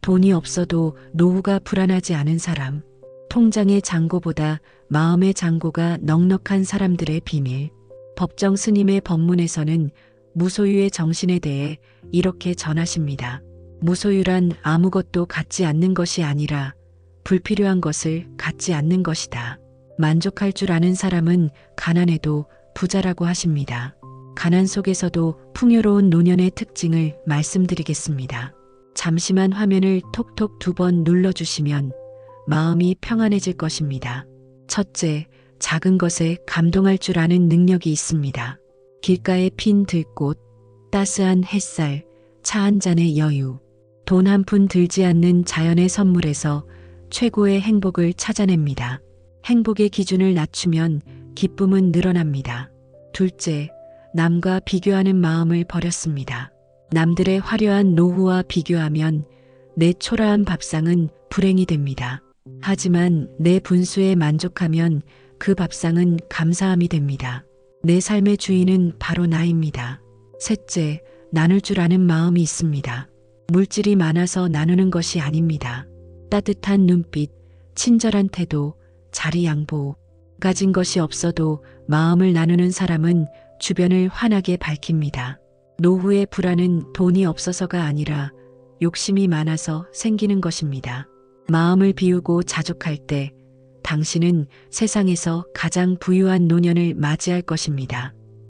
돈이 없어도 노후가 불안하지 않은 사람. 통장의 잔고보다 마음의 잔고가 넉넉한 사람들의 비밀. 법정 스님의 법문에서는 무소유의 정신에 대해 이렇게 전하십니다. 무소유란 아무것도 갖지 않는 것이 아니라 불필요한 것을 갖지 않는 것이다. 만족할 줄 아는 사람은 가난해도 부자라고 하십니다. 가난 속에서도 풍요로운 노년의 특징을 말씀드리겠습니다. 잠시만 화면을 톡톡 두 번 눌러주시면 마음이 평안해질 것입니다. 첫째, 작은 것에 감동할 줄 아는 능력이 있습니다. 길가에 핀 들꽃, 따스한 햇살, 차 한 잔의 여유, 돈 한 푼 들지 않는 자연의 선물에서 최고의 행복을 찾아냅니다. 행복의 기준을 낮추면 기쁨은 늘어납니다. 둘째, 남과 비교하는 마음을 버렸습니다. 남들의 화려한 노후와 비교하면 내 초라한 밥상은 불행이 됩니다. 하지만 내 분수에 만족하면 그 밥상은 감사함이 됩니다. 내 삶의 주인은 바로 나입니다. 셋째, 나눌 줄 아는 마음이 있습니다. 물질이 많아서 나누는 것이 아닙니다. 따뜻한 눈빛, 친절한 태도, 자리 양보. 가진 것이 없어도 마음을 나누는 사람은 주변을 환하게 밝힙니다. 노후의 불안은 돈이 없어서가 아니라 욕심이 많아서 생기는 것입니다. 마음을 비우고 자족할 때 당신은 세상에서 가장 부유한 노년을 맞이할 것입니다.